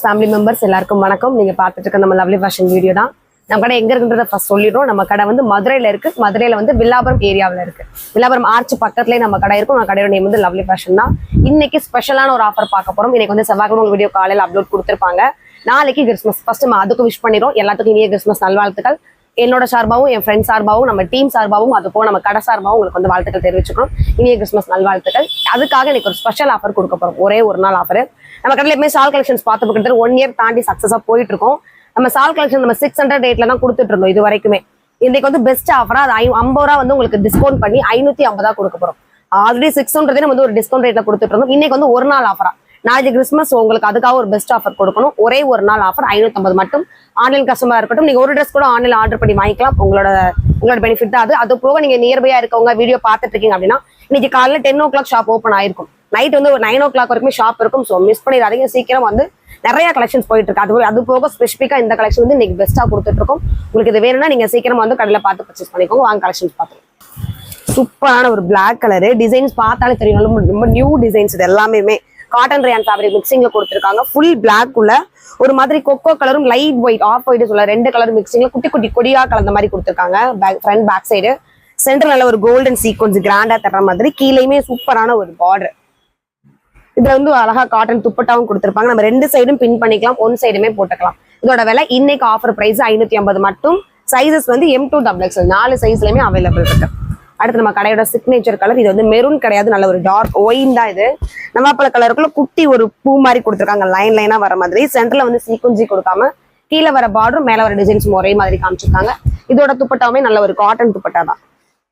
Family members எல்லாருக்கும் வணக்கம். நீங்க பார்த்துட்டு இருக்க நம்ம லவ்லி ஃபேஷன் வீடியோ தான். நம்ம கடை எங்க இருக்குன்றத ஃபர்ஸ்ட் சொல்லிடுறோம். நம்ம கடை வந்து மதுரையில இருக்கு. மதுரையில வந்து வில்லாபுரம் ஏரியாவில் இருக்கு. வில்லாபுரம் ஆர்ச் பக்கத்துலயே நம்ம கடை இருக்கும். நம்ம கடையோட நேம் வந்து லவ்லி ஃபேஷன் தான். இன்னைக்கு ஸ்பெஷலான ஒரு ஆஃபர் பார்க்க போறோம். இன்னைக்கு வந்து செவ்வாய்க்கிழமை வீடியோ காலையில் அப்லோட் கொடுத்துருப்பாங்க. நாளைக்கு கிறிஸ்மஸ் ஃபர்ஸ்ட் நம்ம அதுக்கு விஷ் பண்ணிடுறோம். எல்லாத்துக்கும் இனிய கிறிஸ்மஸ் நல்வாழ்த்துக்கள். என்னோட சார்பாகவும் என் ஃப்ரெண்ட் சார்பாகவும் நம்ம டீம் சார்பாகவும் அது போக நம்ம கடை சார்பாகவும் உங்களுக்கு வந்து வாழ்த்துக்கள் தெரிவிச்சுக்கிறோம். இனிய கிறிஸ்மஸ் நல்வாழ்த்துக்கள். அதுக்காக இன்னைக்கு ஒரு ஸ்பெஷல் ஆஃபர் கொடுக்க போறோம். ஒரே ஒரு நாள் ஆஃபர் நம்ம கடையில் எப்பவுமே சால் கலெக்ஷன்ஸ் பார்த்து கிட்ட ஒன் இயர் தாண்டி சக்ஸஸாக போயிட்டு இருக்கோம் நம்ம சால் கலெக்ஷன் நம்ம சிக்ஸ் ஹண்ட்ரட் ரேட்ல தான் கொடுத்துட்டு இருந்தோம் இது வரைக்குமே. இன்னைக்கு வந்து பெஸ்ட் ஆஃபரா அது ஐ- ஐம்பது ரூபா வந்து உங்களுக்கு டிஸ்கவுண்ட் பண்ணி ஐநூத்தி ஐம்பதா கொடுக்க போறோம். ஆல்ரெடி சிக்ஸ் ஹண்ட்ரட் நம்ம வந்து ஒரு டிஸ்கவுண்ட் ரேட்ல கொடுத்துட்டு இருந்தோம். இன்னைக்கு வந்து ஒரு நாள் ஆஃபரா நாளைக்கு கிறிஸ்மஸ் உங்களுக்கு அதுக்காக ஒரு பெஸ்ட் ஆஃபர் கொடுக்கணும். ஒரே ஒரு நாள் ஆஃபர் ஐநூத்தி மட்டும். ஆன்லைன் கஸ்டமரா இருக்கட்டும். நீங்க ஒரு ட்ரெஸ் கூட ஆன்லைன் ஆர்டர் பண்ணி வாங்கிக்கலாம். உங்களோட உங்களோட பெனிஃபிட் தான் அது. அது போக நீங்க நியர்பையா இருக்கவங்க வீடியோ பார்த்துட்டு இருக்கீங்க அப்படின்னா இன்னைக்கு காலைல ten o'clock shop open ஆயிருக்கும். நைட் வந்து ஒரு நைன் ஓ கிளாக் வரைக்கும் ஷாப் இருக்கும். ஸோ மிஸ் பண்ணிடாதீங்க. சீக்கிரம் வந்து நிறைய கலெக்ஷன்ஸ் போயிட்டு இருக்கு அது அது போக ஸ்பெசிஃபிக்கா இந்த கலெக்ஷன் வந்து இன்னைக்கு பெஸ்ட்டா கொடுத்துட்டு இருக்கோம் உங்களுக்கு இது வேணும்னா நீங்க சீக்கிரம் வந்து கடையில பார்த்து பர்ச்சேஸ் பண்ணிக்கோங்க. வாங்க கலெக்ஷன்ஸ் பார்த்துக்கோங்க சூப்பரான ஒரு பிளாக் கலரு டிசைன்ஸ் பார்த்தாலே தெரியும். ரொம்ப நியூ டிசைன்ஸ் இது எல்லாமே காட்டன் ரேன் ஃபேப்ரிக் மிக்சிங்ல கொடுத்துருக்காங்க. ஃபுல் பிளாக் உள்ள ஒரு மாதிரி கொக்கோ கலரும் லைட் ஒயிட் ஆஃப் ஒயிட் சொல்ல ரெண்டு கலர் மிக்சிங்ல குட்டி குட்டி கொடியா கலந்த மாதிரி கொடுத்துருக்காங்க. ஃப்ரண்ட் பேக் சைடு சென்டர் நல்ல ஒரு கோல்டன் சீக்வன்ஸ் கிராண்டா தர்ற மாதிரி. கீழேயுமே சூப்பரான ஒரு பார்டர் இதுல வந்து அழகா காட்டன் துப்பட்டாவும் கொடுத்துருப்பாங்க. நம்ம ரெண்டு சைடும் பின் பண்ணிக்கலாம். ஒன் சைடுமே போட்டுக்கலாம். இதோட விலை இன்னைக்கு ஆஃபர் பிரைஸ் ஐநூத்தி ஐம்பது மட்டும். சைஸஸ் வந்து எம் டூ டபுள் எக்ஸ்எல் நாலு சைஸ்லயுமே அவைலபிள் இருக்கு. அடுத்து நம்ம கடையோட சிக்னேச்சர் கலர் இது வந்து மெரூன் கிடையாது நல்ல ஒரு டார்க் ஒயின் தான் இது. நவாப்பழ கலருக்குள்ள குட்டி ஒரு பூ மாதிரி கொடுத்துருக்காங்க லைன் லைனா வர மாதிரி. சென்டர்ல வந்து சீக்குஞ்சி கொடுக்காம கீழே வர பார்டரும் மேல வர டிசைன்ஸ் ஒரே மாதிரி காமிச்சிருக்காங்க. இதோட துப்பட்டாவுமே நல்ல ஒரு காட்டன் துப்பட்டா தான்.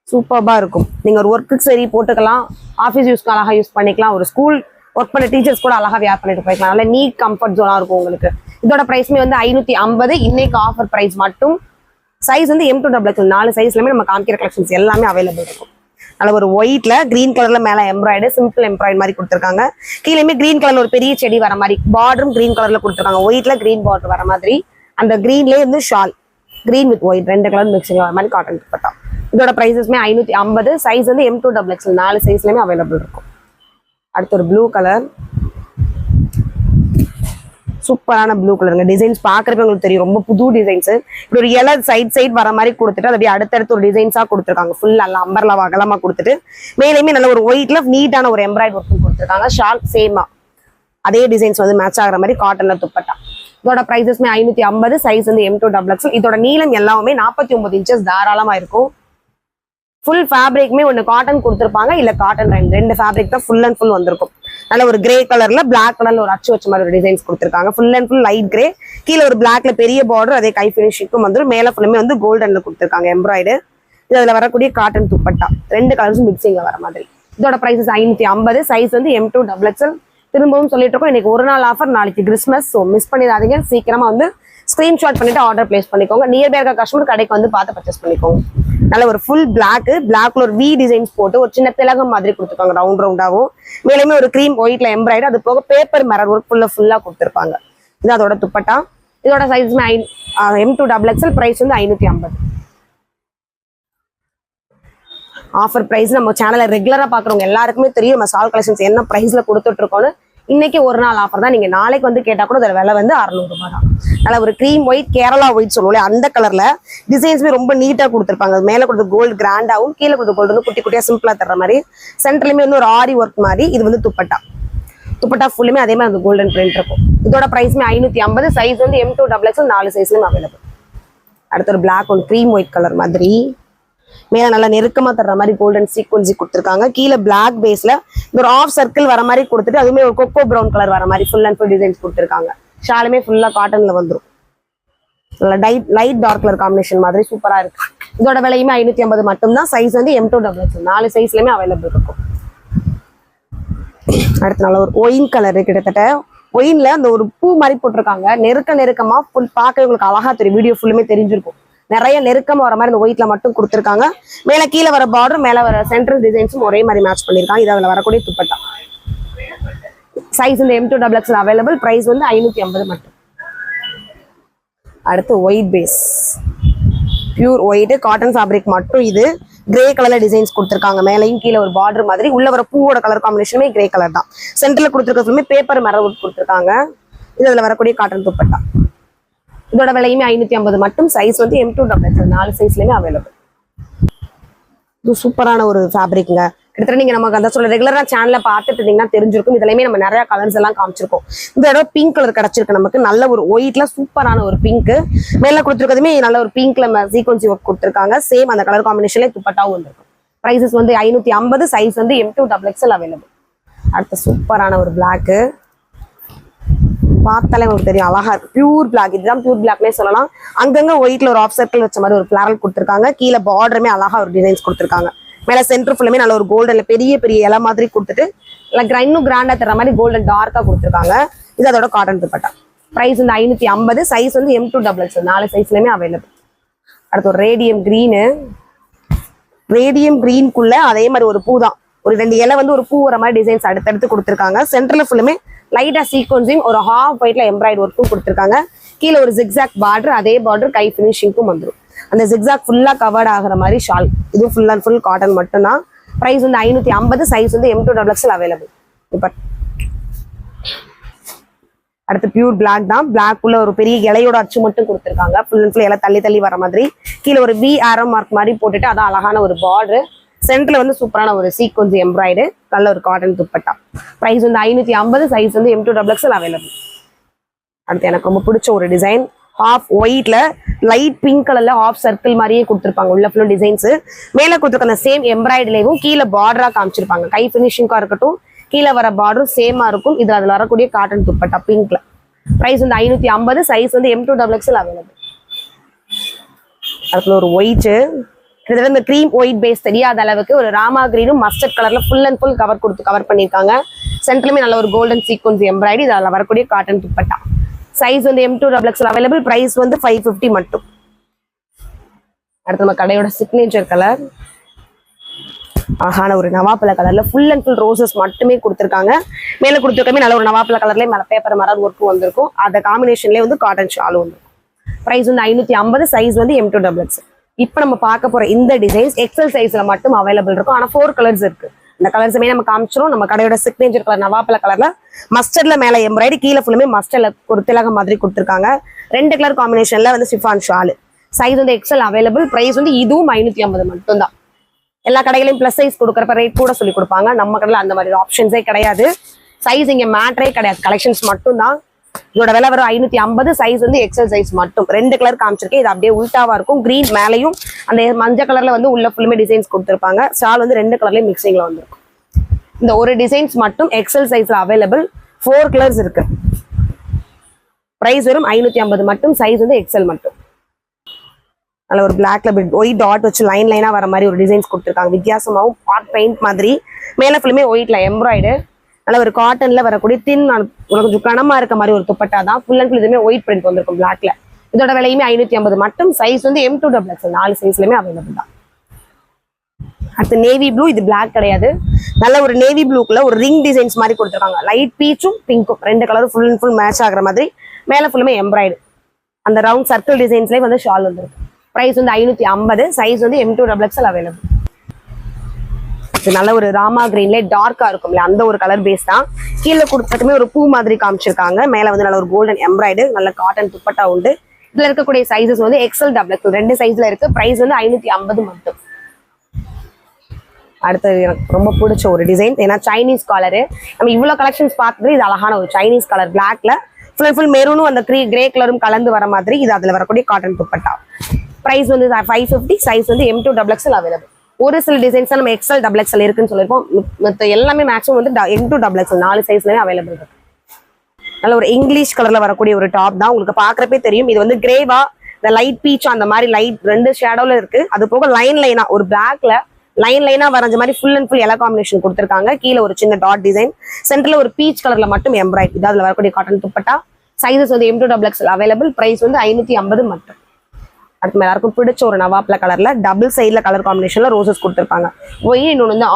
சூப்பர்பா இருக்கும். நீங்க ஒரு ஒர்க்குக்கு சரி போட்டுக்கலாம் ஆஃபீஸ் யூஸ்க்கு அழகா யூஸ் பண்ணிக்கலாம் ஒரு ஸ்கூல் ஒர்க் பண்ண டீச்சர்ஸ் கூட அழகா வியர் பண்ணிட்டு போய்க்கலாம். நல்ல நீட் கம்ஃபர்ட் ஜோனா இருக்கும் உங்களுக்கு. இதோட பிரைஸ்மே வந்து ஐநூத்தி ஐம்பது இன்னைக்கு ஆஃபர் பிரைஸ் மட்டும் சைஸ் வந்து எம் டூ டபுள் நாலு சைஸ்லயுமே நம்ம காமிக்கிற கலெக்ஷன்ஸ் எல்லாமே அவைலபிள் இருக்கும். நல்ல ஒரு ஒயிட்ல கிரீன் கலர்ல மேல எம்ப்ராய்டு சிம்பிள் எம்ப்ராய்டு மாதிரி கொடுத்துருக்காங்க. கீழேயுமே கிரீன் கலர்ல ஒரு பெரிய செடி வர மாதிரி பார்டரும் கிரீன் கலர்ல கொடுத்துருக்காங்க. ஒயிட்ல கிரீன் பார்டர் வர மாதிரி அந்த கிரீன்லேயே வந்து ஷால் கிரீன் வித் ஒயிட் ரெண்டு கலர் மிக்சிங் வர மாதிரி காட்டன் பட்டம் இதோட ப்ரைஸஸ்மே ஐநூத்தி ஐம்பது சைஸ் வந்து எம் டூ டபுள் எக்ஸ்எல் நாலு சைஸ்லயுமே அவைலபிள் இருக்கும். அடுத்து ஒரு ப்ளூ கலர் சூப்பரான ப்ளூ கலருங்க டிசைன்ஸ் பார்க்குறப்ப உங்களுக்கு தெரியும். ரொம்ப புது டிசைன்ஸ் இப்படி ஒரு இலை சைட் சைட் வர மாதிரி கொடுத்துட்டு அது அப்படியே அடுத்தடுத்து ஒரு டிசைன்ஸாக கொடுத்துருக்காங்க. ஃபுல் நல்லா அம்பர்லாம் அகலமாக கொடுத்துட்டு மேலேயுமே நல்ல ஒரு ஒயிட்ல நீட்டான ஒரு எம்ப்ராய்ட் ஒர்க்கும் கொடுத்துருக்காங்க. ஷால் சேமா அதே டிசைன்ஸ் வந்து மேட்ச் ஆகுற மாதிரி காட்டன்ல துப்பட்டா. இதோட ப்ரைஸஸ்மே ஐநூத்தி ஐம்பது சைஸ் வந்து எம் டூ டபுள் எக்ஸல் இதோட நீளம் எல்லாமே நாற்பத்தி ஒன்பது இன்ச்சஸ் தாராளமா இருக்கும். ஃபுல் ஃபேப்ரிக்குமே ஒன்று காட்டன் கொடுத்துருப்பாங்க. இல்லை காட்டன் ரெண்டு ரெண்டு ஃபேப்ரிக் தான் ஃபுல் அண்ட் ஃபுல் வந்திருக்கும். நல்ல ஒரு கிரே கலர்ல பிளாக் கலர்ல ஒரு அச்சு வச்ச மாதிரி ஒரு டிசைன்ஸ் கொடுத்துருக்காங்க. Full and full light grey கீழே ஒரு பிளாக்ல பெரிய பார்டர் அதே கை ஃபினிஷிங்க்கும் வந்துடும் மேல ஃபுல்லுமே வந்து கோல்டன்ல கொடுத்துருக்காங்க எம்ப்ராய்டு இது அதுல வரக்கூடிய காட்டன் துப்பட்டா. ரெண்டு கலர்ஸும் மிக்சிங்ல வர மாதிரி. இதோட பிரைஸஸ் ஐநூத்தி ஐம்பது. சைஸ் வந்து எம் டூ டபுள் எக்ஸ்எல் திரும்பவும் சொல்லிட்டு இருக்கோம் இன்னைக்கு ஒரு நாள் ஆஃபர் நாளைக்கு கிறிஸ்மஸ் ஸோ மிஸ் பண்ணிடாதீங்க. சீக்கிரமா வந்து ஸ்கிரீன்ஷாட் பண்ணிட்டு ஆர்டர் பிளேஸ் பண்ணிக்கோங்க. நியர்பை இருக்க கஸ்டமர் கடைக்கு வந்து பார்த்து பர்ச்சேஸ் பண்ணிக்கோங்க. நல்ல ஒரு ஃபுல் பிளாக் பிளாக்ல ஒரு வி டிசைன்ஸ் போட்டு ஒரு சின்ன திலகம் மாதிரி கொடுத்துருக்காங்க ரவுண்ட் ரவுண்டாகவும் மேலுமே ஒரு க்ரீம் ஒயிட்ல எம்ப்ராய்டு அது போக பேப்பர் மரர் ஒர்க் ஃபுல்லா ஃபுல்லா கொடுத்துருப்பாங்க. இது அதோட துப்பட்டா. இதோட size M to double XL price வந்து ஐநூத்தி ஐம்பது. ஆஃபர் பிரைஸ் நம்ம சேனலை ரெகுலரா பாக்குறவங்க எல்லாருக்குமே தெரியும் நம்ம சால் கலெக்ஷன்ஸ் என்ன பிரைஸ்ல கொடுத்துட்டு இருக்கோம்னு. இன்னைக்கு ஒரு நாள் ஆஃபர் தான். நீங்க நாளைக்கு வந்து கேட்டா கூட அதோட விலை வந்து அறுநூறு ரூபாய் தான். நல்லா ஒரு க்ரீம் ஒயிட் கேரளா ஒயிட் சொல்லுவோம் அந்த கலர்ல டிசைன்ஸுமே ரொம்ப நீட்டா கொடுத்துருப்பாங்க. அது மேல கொடுத்த கோல்டு கிராண்டாவும் கீழே கொடுத்த கோல்டு வந்து குட்டி குட்டியா சிம்பிளா தர்ற மாதிரி. சென்டர்லயுமே வந்து ஒரு ஆரி ஒர்க் மாதிரி. இது வந்து துப்பட்டா. துப்பட்டா ஃபுல்லுமே அதே மாதிரி அந்த கோல்டன் பிரிண்ட் இருக்கும். இதோட ப்ரைஸ்மே ஐநூத்தி ஐம்பது. சைஸ் வந்து எம் டூ டபுள் எக்ஸ் நாலு சைஸ்லயும் அவைலபிள் அடுத்து ஒரு பிளாக் ஒரு க்ரீம் ஒயிட் கலர் மாதிரி. மேலே நல்லா நெருக்கமாக தர்ற மாதிரி கோல்டன் சீக்வன்சி கொடுத்துருக்காங்க. கீழே பிளாக் பேஸில் இந்த ஒரு ஆஃப் சர்க்கிள் வர மாதிரி கொடுத்துட்டு அதுவுமே ஒரு கொக்கோ ப்ரௌன் கலர் வர மாதிரி ஃபுல் அண்ட் ஃபுல் டிசைன்ஸ் கொடுத்துருக்காங்க. ஷாலுமே ஃபுல்லாக காட்டனில் வந்துடும் நல்லா tight light dark colour combination மாதிரி சூப்பராக இருக்கு. இதோட விலையுமே ஐநூற்றி ஐம்பது மட்டும்தான். சைஸ் வந்து எம் டூ டபுள் நாலு சைஸ்லையுமே அவைலபிள் இருக்கும். அடுத்த நாள் ஒரு ஒயின் கலர் கிட்டத்தட்ட. ஒயின்ல அந்த ஒரு பூ மாதிரி போட்டிருக்காங்க. நெருக்க நெருக்கமா ஃபுல் பார்க்க உங்களுக்கு அழகா தெரியும். வீடியோ ஃபுல்லுமே தெரிஞ்சிருக்கும். நிறைய நெருக்கமா வர மாதிரி இந்த ஒயிட்ல மட்டும் கொடுத்துருக்காங்க. மேல கீழே வர பார்டர் மேல வர சென்ட்ரல் டிசைன்ஸும் ஒரே மாதிரி மேட்ச் பண்ணிருக்காங்க இது அதில் வரக்கூடிய துப்பட்டா. சைஸ் இந்த M to double XL available price வந்து ஐநூத்தி ஐம்பது மட்டும். அடுத்து white base pure white cotton fabric மட்டும் இது. கிரே கலர்ல டிசைன்ஸ் கொடுத்துருக்காங்க. மேலையும் கீழே ஒரு பார்டர் மாதிரி உள்ள வர பூவோட கலர் காம்பினேஷனுமே கிரே கலர் தான். சென்டர்ல கொடுத்துருக்க பேப்பர் மரம் கொடுத்துருக்காங்க. இது அதுல வரக்கூடிய காட்டன் துப்பட்டா. இதோட விலையுமே ஐநூத்தி ஐம்பது. மட்டும் சைஸ் வந்து எம் டூ டபுள் நாலு சைஸ்லயுமே அவைலபிள் இது சூப்பரான ஒரு ஃபேப்ரிக்ங்க கிட்டத்தட்ட நீங்க நமக்கு அந்த சொல்ல ரெகுலரா சேனல்ல பார்த்துட்டு இருந்தீங்கன்னா தெரிஞ்சிருக்கும். இதுலயுமே நம்ம நிறைய கலர்ஸ் எல்லாம் காமிச்சிருக்கோம். இந்த தடவை பிங்க் கலர் கிடைச்சிருக்கு நமக்கு. நல்ல ஒரு ஒயிட்ல சூப்பரான ஒரு பிங்க் மேல கொடுத்துருக்கதுமே நல்ல ஒரு பிங்க்ல சீக்வன்சி ஒர்க் கொடுத்துருக்காங்க. சேம் அந்த கலர் காம்பினேஷன்ல துப்பட்டாவும் வந்திருக்கும். ப்ரைஸஸ் வந்து ஐநூத்தி ஐம்பது சைஸ் வந்து M to double XL available அடுத்த சூப்பரான ஒரு பிளாக்கு பார்த்தாலே உங்களுக்கு தெரியும். அழகா இருக்கு பியூர் பிளாக் இதுதான் பியூர் பிளாக்னே சொல்லலாம். அங்கங்க ஒயிட்ல ஒரு ஆஃப் சர்க்கிள் வச்ச மாதிரி ஒரு பிளாரல் கொடுத்துருக்காங்க. கீழே பார்டருமே அழகா ஒரு டிசைன்ஸ் கொடுத்துருக்காங்க. மேல சென்டர் ஃபுல்லுமே நல்ல ஒரு கோல்டன்ல பெரிய பெரிய இலை மாதிரி கொடுத்துட்டு இல்லை இன்னும் கிராண்டா தர மாதிரி கோல்டன் டார்க்கா கொடுத்துருக்காங்க. இது அதோட காட்டன் துப்பட்டா. பிரைஸ் வந்து ஐநூத்தி ஐம்பது சைஸ் வந்து எம் டூ டபுள் எக்ஸ் நாலு சைஸ்லயுமே அவைலபிள் அடுத்து ஒரு ரேடியம் கிரீனு ரேடியம் கிரீன்குள்ள அதே மாதிரி ஒரு பூ தான் ஒரு ரெண்டு இலை வந்து ஒரு பூ வர மாதிரி டிசைன்ஸ் அடுத்தடுத்து கொடுத்துருக்காங்க. சென்டர்ல ஃபுல்லுமே லைட்டா சீக்வன்சிங் ஒரு ஹாஃப் ஒயிட்ல எம்ப்ராய்டு ஒர்க்கும் கொடுத்துருக்காங்க. கீழே ஒரு ஜிக்ஸாக் பார்டர் அதே பார்டர் கை ஃபினிஷிங்க்கும் வந்துடும் அந்த ஜிக்ஸாக் ஃபுல்லா கவர்ட் ஆகுற மாதிரி ஷால் இது ஃபுல் அண்ட் ஃபுல் காட்டன் மட்டும்தான். ப்ரைஸ் வந்து ஐநூத்தி ஐம்பது சைஸ் வந்து M to double XL available இப்போ அடுத்து பியூர் பிளாக் தான். பிளாக் உள்ள ஒரு பெரிய இலையோட அச்சு மட்டும் கொடுத்துருக்காங்க. ஃபுல் அண்ட் ஃபுல் இலை தள்ளி தள்ளி வர மாதிரி. கீழே ஒரு வி ஆரோ மார்க் மாதிரி போட்டுட்டு அதான் அழகான ஒரு பார்டர் சென்டர்ல வந்து சூப்பரான ஒரு சீக்வன்ஸ் எம்ப்ராய்டு நல்ல ஒரு காட்டன் துப்பட்டா. ப்ரைஸ் வந்து ஐநூத்தி ஐம்பது சைஸ் வந்து M to double XL available அடுத்து எனக்கு ரொம்ப பிடிச்ச ஒரு டிசைன் ஹாஃப் ஒயிட்ல லைட் பிங்க் கலர்ல ஹாஃப் சர்க்கிள் மாதிரியே கொடுத்துருப்பாங்க. உள்ள ஃபுல்லும் டிசைன்ஸ் மேல கொடுத்துருக்க அந்த சேம் எம்ப்ராய்டரிலையும் கீழே பார்டரா காமிச்சிருப்பாங்க. கை பினிஷிங்கா இருக்கட்டும் கீழே வர பார்டரும் சேமா இருக்கும். இது அதுல வரக்கூடிய காட்டன் துப்பட்டா பிங்க்ல ப்ரைஸ் வந்து ஐநூத்தி ஐம்பது சைஸ் வந்து M to double XL available அதுக்குள்ள ஒரு ஒயிட்டு கிட்டத்தட்ட இந்த க்ரீம் ஒயிட் பேஸ் தெரியாத அளவுக்கு ஒரு ராமா கிரீனும் மஸ்டர்ட் கலர்ல ஃபுல் அண்ட் ஃபுல் கவர் கொடுத்து கவர் பண்ணியிருக்காங்க. சென்டர்லுமே நல்ல ஒரு கோல்டன் சீக்வன்ஸ் எம்ப்ராய்டி அதில் வரக்கூடிய காட்டன் துப்பட்டா. சைஸ் வந்து M to double X available price வந்து ஃபைவ் ஃபிஃப்டி மட்டும். அடுத்து நம்ம கடையோட சிக்னேச்சர் கலர் அழகான ஒரு நவாப்பழ கலர்ல ஃபுல் அண்ட் ஃபுல் ரோசஸ் மட்டுமே கொடுத்துருக்காங்க. மேல கொடுத்துருக்கமே நல்ல ஒரு நவாப்பழ கலர்லயே மேல பேப்பர் மரம் ஒர்க்கும் வந்திருக்கும். அந்த காம்பினேஷன்லேயே வந்து காட்டன் ஷாலும் வந்துருக்கும். ப்ரைஸ் வந்து ஐநூத்தி ஐம்பது சைஸ் வந்து எம் டூ டபுள் எக்ஸ் இப்போ நம்ம பார்க்க போற இந்த டிசைன்ஸ் எக்ஸல் சைஸ்ல மட்டும் அவைலபிள் இருக்கும். ஆனா ஃபோர் கலர்ஸ் இருக்கு. இந்த கலர்ஸுமே நம்ம காமிச்சிரும். நம்ம கடையோட சிக்னேச்சர் கலர் நவாப்பல கலர்ல மஸ்டர்ட்ல மேல எம்ப்ராய்டி கீழே ஃபுல்லுமே மஸ்டர்ல ஒரு திலகம் மாதிரி கொடுத்துருக்காங்க. ரெண்டு கலர் காம்பினேஷன்ல வந்து சிஃபான் ஷாலு சைஸ் வந்து எக்ஸல் அவைலபிள் பிரைஸ் வந்து இதுவும் ஐநூத்தி ஐம்பது மட்டும்தான். எல்லா கடைகளையும் ப்ளஸ் சைஸ் கொடுக்குறப்ப ரேட் கூட சொல்லி கொடுப்பாங்க. நம்ம கடையில் அந்த மாதிரி ஆப்ஷன்ஸே கிடையாது. சைஸ் இங்க மேட்ரே கிடையாது. கலெக்ஷன்ஸ் மட்டும்தான். இதோட விலை வரும் ஐநூத்தி ஐம்பது சைஸ் வந்து எக்ஸல் சைஸ் மட்டும். ரெண்டு கலர் காமிச்சிருக்கேன். இது அப்படியே உல்டாவா இருக்கும். கிரீன் மேலையும் அந்த மஞ்சள் கலர்ல வந்து உள்ள ஃபுல்லுமே டிசைன்ஸ் கொடுத்துருப்பாங்க. ஸ்டால் வந்து ரெண்டு கலர்லயும் மிக்சிங்ல வந்துருக்கும். இந்த ஒரு டிசைன்ஸ் மட்டும் எக்ஸல் சைஸ்ல அவைலபிள் ஃபோர் கலர்ஸ் இருக்கு. பிரைஸ் வரும் ஐநூத்தி ஐம்பது மட்டும். சைஸ் வந்து எக்ஸல் மட்டும். அதில் ஒரு பிளாக்ல ஒயிட் டாட் வச்சு லைன் லைனாக வர மாதிரி ஒரு டிசைன்ஸ் கொடுத்துருக்காங்க. வித்தியாசமாகவும் பாட் பெயிண்ட் மாதிரி. மேலே ஃபுல்லுமே ஒயிட்ல எம்ப்ராய்டு நல்ல ஒரு காட்டன்ல வரக்கூடிய தின் கொஞ்சம் கனமா இருக்க மாதிரி ஒரு துப்பட்டா தான் ஃபுல் அண்ட் ஃபுல் இதுவுமே ஒயிட் பிரிண்ட் வந்திருக்கும் பிளாக்ல இதோட விலையுமே ஐநூத்தி ஐம்பது மட்டும் சைஸ் வந்து எம் டூ டபுள் எக்ஸ் நாலு சைஸ்லயுமே அவைலபிள் தான். அடுத்து நேவி ப்ளூ இது பிளாக் கிடையாது. நல்ல ஒரு நேவி ப்ளூக்குள்ள ஒரு ரிங் டிசைன்ஸ் மாதிரி கொடுத்துருக்காங்க. லைட் பீச்சும் பிங்க்கும் ரெண்டு கலரும் ஃபுல் அண்ட் ஃபுல் மேட்ச் ஆகுற மாதிரி. மேல ஃபுல்லுமே எம்ப்ராய்டு அந்த ரவுண்ட் சர்க்கிள் டிசைன்ஸ்லேயே வந்து ஷால் வந்துருக்கு. ப்ரைஸ் வந்து ஐநூத்தி ஐம்பது சைஸ் வந்து M to double XL available இது நல்ல ஒரு ராமா கிரீன்ல டார்க்கா இருக்கும்ல அந்த ஒரு கலர் பேஸ் தான். கீழே கொடுத்ததுமே ஒரு பூ மாதிரி காமிச்சிருக்காங்க. மேல வந்து நல்ல ஒரு கோல்டன் எம்ப்ராய்டு நல்ல காட்டன் துப்பட்டா உண்டு. இதுல இருக்கக்கூடிய சைஸஸ் வந்து எக்ஸல் டபுள் எக்ஸல் ரெண்டு சைஸ்ல இருக்கு. பிரைஸ் வந்து ஐநூத்தி ஐம்பது மட்டும். அடுத்தது எனக்கு ரொம்ப பிடிச்ச ஒரு டிசைன் ஏன்னா சைனீஸ் கலரு நம்ம இவ்வளோ கலெக்ஷன்ஸ் பார்த்துட்டு இது அழகான ஒரு சைனீஸ் கலர் பிளாக்ல ஃபுல் அண்ட் ஃபுல் மெரூனும் அந்த க்ரீ கிரே கலரும் கலந்து வர மாதிரி இது அதில் வரக்கூடிய காட்டன் துப்பட்டா. ப்ரைஸ் வந்து ஃபைவ் ஃபிஃப்டி சைஸ் வந்து M to double XL available ஒரு சில டிசைன்ஸ் நம்ம எக்ஸல் டபுள் எக்ஸல் இருக்குன்னு சொல்லியிருப்போம். மற்ற எல்லாமே மேக்ஸிமம் வந்து எம் டூ டபுள் எக்ஸல் நாலு சைஸ்லேயே அவைலபிள் இருக்கு. நல்ல ஒரு இங்கிலீஷ் கலர்ல வரக்கூடிய ஒரு டாப் தான். உங்களுக்கு பாக்குறப்பே தெரியும். இது வந்து கிரேவா இந்த லைட் பீச் அந்த மாதிரி லைட் ரெண்டு ஷேடோல இருக்கு. அது போக லைன் லைனா ஒரு பிளாக்ல லைன் லைனா வரைஞ்ச மாதிரி ஃபுல் அண்ட் ஃபுல் எல்லாம் காம்பினேஷன் கொடுத்துருக்காங்க. கீழே ஒரு சின்ன டாட் டிசைன் சென்டர்ல ஒரு பீச் கலர்ல மட்டும் எம்ப்ராய்ட் இது அதுல வரக்கூடிய காட்டன் துப்பட்டா. சைஸஸ் வந்து M to double XL available price வந்து ஐநூத்தி ஐம்பது மட்டும். அடுத்து எல்லாருக்கும் பிடிச்ச ஒரு நவாப்ல கலர்ல டபுள் சைட்ல கலர் காம்பினேஷன்ல ரோசஸ் கொடுத்துருப்பாங்க ஒய் இன்னொன்று வந்து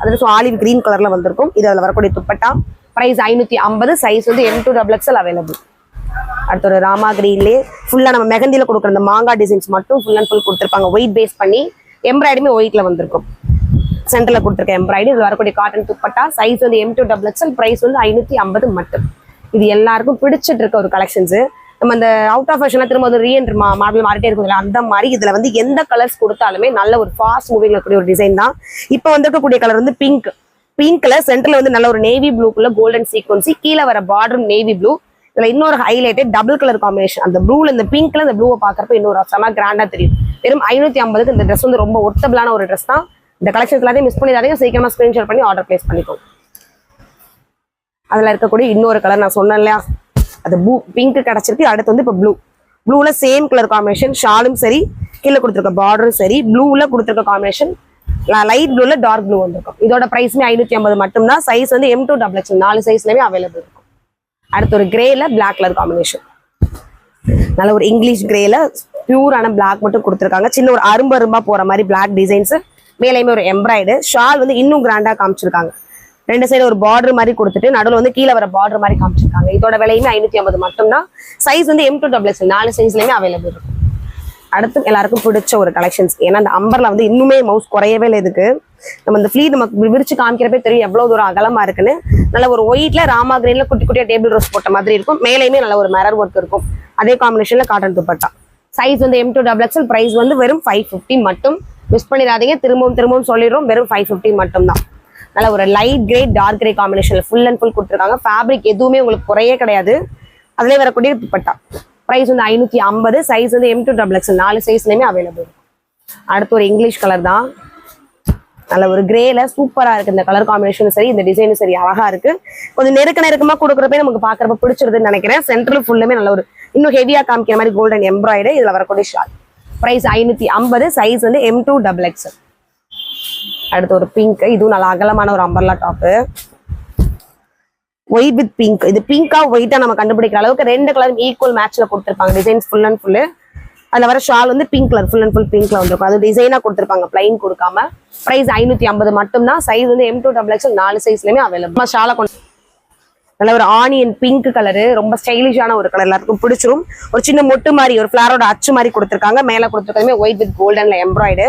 அதாவது ஆலிவ் கிரீன் கலர்ல வந்திருக்கும். இது அதில் வரக்கூடிய துப்பட்டா. பிரைஸ் ஐநூத்தி ஐம்பது சைஸ் வந்து M to double XL available அடுத்த ஒரு ராமா கிரீன்லேயே ஃபுல்லா நம்ம மெகந்தில கொடுக்குற அந்த மாங்காய் டிசைன்ஸ் மட்டும் ஃபுல் அண்ட் ஃபுல் கொடுத்துருப்பாங்க. ஒயிட் பேஸ் பண்ணி எம்ப்ராய்டுமே ஒயிட்ல வந்திருக்கும். சென்டர்ல கொடுத்துருக்க எம்ப்ராய்டு இது வரக்கூடிய காட்டன் துப்பட்டா சைஸ் வந்து M to double XL price வந்து ஐநூத்தி ஐம்பது மட்டும். இது எல்லாருக்கும் பிடிச்சிட்டு இருக்க ஒரு கலெக்ஷன்ஸ் நம்ம அந்த அவுட் ஆஃப் ஃபேஷன்லாம் திரும்ப வந்து ரீஎன்ட்ரி மாடல் மாறிட்டே இருக்கும் அந்த மாதிரி இதுல வந்து எந்த கலர்ஸ் கொடுத்தாலுமே நல்ல ஒரு ஃபாஸ்ட் மூவிங் கூடிய ஒரு டிசைன் தான். இப்போ வந்திருக்கக்கூடிய கலர் வந்து பிங்க் பிங்க்ல சென்டர்ல வந்து நல்ல ஒரு நேவி ப்ளூக்குள்ள கோல்டன் சீக்வன்சி கீழே வர பார்டரும் நேவி ப்ளூ இதுல இன்னொரு ஹைலைட்டே டபுள் கலர் காம்பினேஷன் அந்த ப்ளூல இந்த பிங்க்ல இந்த ப்ளூவை பாக்குறப்ப இன்னொரு செம கிராண்டா தெரியும். வெறும் ஐநூத்தி ஐம்பதுக்கு இந்த ட்ரெஸ் வந்து ரொம்ப ஒர்த்தபிளான ஒரு ட்ரெஸ் தான். இந்த கலெக்ஷன் எல்லாத்தையும் மிஸ் பண்ணிடாதீங்க. சீக்கிரமா ஸ்கிரீன்ஷாட் பண்ணி ஆர்டர் பிளேஸ் பண்ணிக்கோங்க அதுல இருக்கக்கூடிய இன்னொரு கலர் நான் சொன்னேன் இல்லையா? அது ப்ளூ பிங்க் கிடைச்சிருக்கு. அடுத்து வந்து இப்போ ப்ளூ ப்ளூவில் சேம் கலர் காம்பினேஷன் ஷாலும் சரி கீழே கொடுத்துருக்க பார்டரும் சரி ப்ளூவில் கொடுத்துருக்க காம்பினேஷன் லைட் ப்ளூல டார்க் ப்ளூ வந்திருக்கும். இதோட ப்ரைஸுமே ஐநூத்தி ஐம்பது மட்டும்தான். சைஸ் வந்து எம் டூ டபுள் எக்ஸ் நாலு சைஸ்லயுமே அவைலபிள் இருக்கும். அடுத்து ஒரு கிரேல பிளாக் கலர் காம்பினேஷன் நல்ல ஒரு இங்கிலீஷ் கிரேல பியூரான பிளாக் மட்டும் கொடுத்துருக்காங்க. சின்ன ஒரு அரும்பு அரும்பா போற மாதிரி பிளாக் டிசைன்ஸ் மேலேயுமே ஒரு எம்ப்ராய்டு ஷால் வந்து இன்னும் கிராண்டா காமிச்சிருக்காங்க. ரெண்டு சைடு ஒரு பார்டர் மாதிரி கொடுத்துட்டு நடுவில் வந்து கீழே வர பார்டர் மாதிரி காமிச்சிருக்காங்க. இதோட விலையுமே ஐநூத்தி ஐம்பது மட்டும்தான். சைஸ் வந்து எம் டூ டபுள் எக்ஸ் நாலு சைஸ்லயுமே அவைலபிள் இருக்கும். அடுத்து எல்லாருக்கும் பிடிச்ச ஒரு கலெக்ஷன்ஸ் ஏன்னா அந்த அம்பர்ல வந்து இன்னுமே மவுஸ் குறையவே இல்லை இதுக்கு. நம்ம இந்த ஃப்ளீட் நமக்கு விரிச்சு காமிக்கிறப்பே தெரியும் எவ்வளவு தூரம் அகலமா இருக்குன்னு. நல்ல ஒரு ஒயிட்ல ராமா கிரீன்ல குட்டி குட்டியா டேபிள் ரோஸ் போட்ட மாதிரி இருக்கும். மேலேயுமே நல்ல ஒரு மிரர் ஒர்க் இருக்கும். அதே காம்பினேஷன்ல காட்டன் துப்பட்டா. சைஸ் வந்து M to double XL price வந்து வெறும் ஃபைவ் ஃபிஃப்டி மட்டும். மிஸ் பண்ணிடாதீங்க. திரும்பவும் திரும்பவும் சொல்லிடுறோம். வெறும் ஃபைவ் ஃபிஃப்டி மட்டும் தான் நல்ல ஒரு லைட் கிரே டார்க் கிரே காம்பினேஷன்ல ஃபுல் அண்ட் ஃபுல் கொடுத்துருக்காங்க. ஃபேப்ரிக் எதுவுமே உங்களுக்கு குறையே கிடையாது. அதுலேயே வரக்கூடிய துப்பட்டா. ப்ரைஸ் வந்து ஐநூத்தி ஐம்பது சைஸ் வந்து எம் டூ டபுள் எக்ஸ் நாலு சைஸ்லயுமே அவைலபிள் அடுத்து ஒரு இங்கிலீஷ் கலர் தான். நல்ல ஒரு கிரேல சூப்பரா இருக்கு இந்த கலர் காம்பினேஷனும் சரி இந்த டிசைனும் சரி அழகா இருக்கு. கொஞ்சம் நெருக்க நெருக்கமா கொடுக்குறப்ப நமக்கு பாக்குறப்ப பிடிச்சிருதுன்னு நினைக்கிறேன். சென்ட்ரல் ஃபுல்லுமே நல்ல ஒரு இன்னும் ஹெவியா காமிக்கிற மாதிரி கோல்டன் எம்ப்ராய்டு இதுல வரக்கூடிய ஷால் ப்ரைஸ் ஐநூத்தி ஐம்பது சைஸ் வந்து எம் டூ டபுள் எக்ஸ் அடுத்து ஒரு பிங்க் இதுவும் நல்ல அகலமான ஒரு umbrella top white with pink இது பிங்கா ஒயிட்டா நம்ம கண்டுபிடிக்கிற அளவுக்கு ரெண்டு கலரும் ஈக்குவல் மேட்ச்ல கொடுத்துருப்பாங்க. டிசைன்ஸ் ஃபுல் அண்ட் ஃபுல்லு அதில் வர ஷால் வந்து pink colour full and full பிங்க்ல வந்திருக்கும். அது டிசைனாக கொடுத்துருப்பாங்க பிளைன் கொடுக்காம. பிரைஸ் ஐநூத்தி ஐம்பது மட்டும்தான். சைஸ் வந்து எம் டூ டபுள் எக்ஸ் நாலு சைஸ்லயுமே அவைலபிள் ஷாலை கொண்டு நல்ல ஒரு ஆனியன் பிங்க் கலரு ரொம்ப ஸ்டைலிஷான ஒரு கலர் எல்லாருக்கும் பிடிச்சிரும். ஒரு சின்ன மொட்டு மாதிரி ஒரு ஃபிளாரோட அச்சு மாதிரி கொடுத்துருக்காங்க. மேல கொடுத்துருக்கதுமே ஒயிட் வித் கோல்டன்ல எம்ப்ராய்டு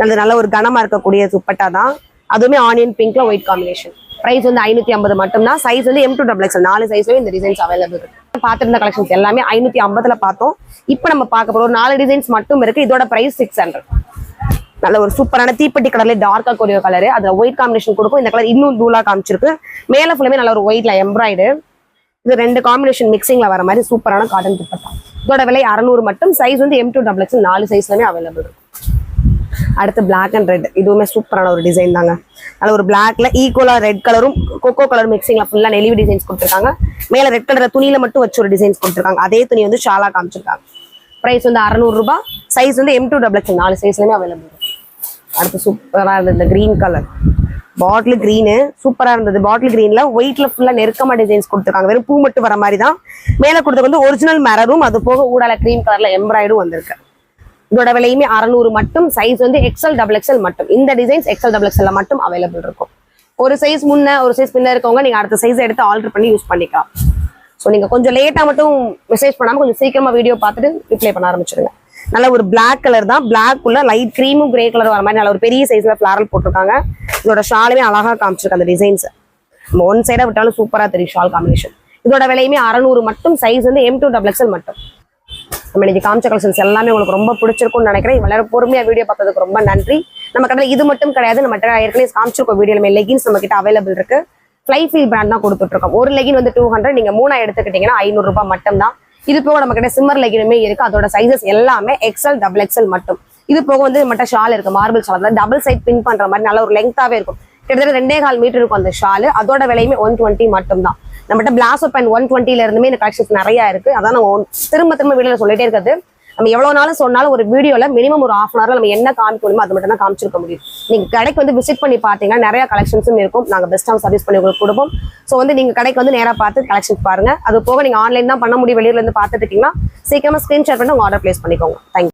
நல்ல நல்ல ஒரு கனமா இருக்கக்கூடிய துப்பட்டா தான். அதுவுமே ஆனியன் பிங்க்ல ஒயிட் காம்பினேஷன் பிரைஸ் வந்து ஐநூத்தி ஐம்பது மட்டும்தான். சைஸ் வந்து எம் டூ டபுள் எக்ஸ் நாலு சைஸ்லயும் இந்த டிசைன்ஸ் அவைலபிள் இருக்கு. பார்த்துருந்த கலெக்ஷன்ஸ் எல்லாமே ஐநூத்தி ஐம்பதுல பார்த்தோம். இப்போ நம்ம பார்க்க போறோம் ஒரு நாலு டிசைன்ஸ் மட்டும் இருக்கு. இதோட பிரைஸ் சிக்ஸ் ஹண்ட்ரட் நல்ல ஒரு சூப்பரான தீப்பெட்டி கலர்ல டார்க்கா கூடிய கலர் அதுல ஒயிட் காம்பினேஷன் கொடுக்கும். இந்த கலர் இன்னும் தூளா காமிச்சிருக்கு. மேல ஃபுல்லுமே நல்ல ஒரு ஒயிட்ல எம்ப்ராய்டு இது ரெண்டு காம்பினேஷன் மிக்சிங்ல வர மாதிரி சூப்பரான காட்டன் துப்பட்டா. இதோட விலை அறநூறு மட்டும். சைஸ் வந்து எம் டூ டபுள் எக்ஸ் நாலு சைஸ்லயுமே அவைலபிள் இருக்கும். அடுத்து பிளாக் அண்ட் ரெட் இதுவுமே சூப்பரான ஒரு டிசைன் தாங்க. நல்ல ஒரு பிளாக்ல ஈக்குவலா ரெட் கலரும் கொக்கோ கலர் மிக்சிங்ல ஃபுல்லா நெளிவு டிசைன்ஸ் கொடுத்துருக்காங்க. மேல ரெட் கலர் துணியில மட்டும் வச்சு ஒரு டிசைன்ஸ் கொடுத்துருக்காங்க. அதே துணி வந்து ஷாலா காமிச்சிருக்காங்க. பிரைஸ் வந்து அறநூறு ரூபாய். சைஸ் வந்து எம் டூ டபுள் எக்ஸ் நாலு சைஸ்லயுமே அவைலபிள் அடுத்து சூப்பரா இருந்தது இந்த கிரீன் கலர் பாட்டில் கிரீனு சூப்பரா இருந்தது. பாட்டில் கிரீன்ல ஒயிட்டில் ஃபுல்லா நெருக்கமா டிசைன்ஸ் கொடுத்துருக்காங்க. வெறும் பூ மட்டும் வர மாதிரி தான். மேல கொடுத்தது வந்து ஒரிஜினல் மரரும் அது போக ஊடால க்ரீன் கலர்ல எம்ப்ராய்டும் வந்திருக்கு. இதோட விலையுமே அறநூறு மட்டும் சைஸ் வந்து எக்ஸல் டபுள் எக்ஸல் மட்டும். இந்த டிசைன்ஸ் எக்ஸல் டபுள் எக்ஸல்ல மட்டும் அவைலபிள் இருக்கும். ஒரு சைஸ் முன்ன ஒரு சைஸ் பின்ன இருக்கவங்க நீங்க அடுத்த சைஸ் எடுத்து ஆல்டர் பண்ணி யூஸ் பண்ணிக்கலாம். ஸோ நீங்க கொஞ்சம் லேட்டா மட்டும் மெசேஜ் பண்ணாம கொஞ்சம் சீக்கிரமா வீடியோ பார்த்துட்டு ரிப்ளை பண்ண ஆரம்பிச்சிடுங்க நல்ல ஒரு பிளாக் கலர் தான். பிளாக் உள்ள லைட் கிரீமும் கிரே கலர் வர மாதிரி நல்ல ஒரு பெரிய சைஸ்ல ஃபிளாரல் போட்டிருக்காங்க. இதோட ஷாலுமே அழகா காமிச்சிருக்கு அந்த டிசைன்ஸ் நம்ம ஒன் சைடா விட்டாலும் சூப்பரா தெரியும் ஷால் காம்பினேஷன் இதோட விலையுமே அறநூறு மட்டும் சைஸ் வந்து எம் டூ டபுள் எக்ஸல் மட்டும். நம்ம இன்னைக்கு காமிச்ச கலெக்ஷன்ஸ் எல்லாமே உங்களுக்கு ரொம்ப பிடிச்சிருக்கும்னு நினைக்கிறேன். இவ்வளோ பொறுமையாக பொறுமையா வீடியோ பார்த்ததுக்கு ரொம்ப நன்றி. நம்ம கடையில் இது மட்டும் கிடையாது. நம்ம ஏற்கனவே காமிச்சிருக்கோம் வீடியோல லெகின்ஸ் நம்ம கிட்ட அவைலபிள் இருக்கு. ஃப்ளை ஃபீல் பிராண்ட் தான் கொடுத்துட்டு இருக்கோம். ஒரு லெகின் வந்து டூ ஹண்ட்ரட் நீங்க மூணா எடுத்துக்கிட்டீங்கன்னா ஐநூறு ரூபாய் மட்டும் தான் இது போக நம்ம கிட்ட சிம்மர் லெகினுமே இருக்கு. அதோட சைஸஸ் எல்லாமே எக்ஸ்எல் டபுள் எக்ஸ்எல் மட்டும். இது போக வந்து நம்மகிட்ட ஷால் இருக்கு marble shawl double side pin பண்ற மாதிரி நல்ல ஒரு லெங்காவே இருக்கும். கிட்டத்தட்ட ரெண்டே கால் மீட்டர் இருக்கும் அந்த ஷாலு அதோட விலையுமே ஒன் டுவெண்ட்டி மட்டும் தான் நம்மகிட்ட பிளாசோ பேண்ட் ஒன் டுவெண்ட்டில இருந்துமே இந்த கலெக்ஷன்ஸ் நிறைய இருக்கு. அதான் நம்ம ஒன்- திரும்ப திரும்ப வீடியோல சொல்லிட்டே இருக்கிறது. நம்ம எவ்வளவு நாளும் சொன்னாலும் ஒரு வீடியோல மினிமம் ஒரு ஹாஃப் அன் ஹவர்ல நம்ம என்ன காமிக்க முடியுமோ அது மட்டும் தான் காமிச்சிருக்க முடியும். நீங்க கடைக்கு வந்து விசிட் பண்ணி பாத்தீங்கன்னா நிறைய கலெக்ஷன்ஸும் இருக்கும். நாங்க பெஸ்ட்டாக சர்வீஸ் பண்ணி உங்களுக்கு கொடுப்போம். ஸோ வந்து நீங்க கடைக்கு வந்து நேரா பார்த்து கலெக்ஷன் பாருங்க. அது போக நீங்க ஆன்லைன் தான் பண்ண முடியும். வெளியில இருந்து பார்த்துட்டு இருக்கீங்கன்னா சீக்கிரமா ஸ்கிரீன்ஷாட் பண்ணி உங்க ஆர்டர் பிளேஸ் பண்ணிக்கோங்க. தேங்க்யூ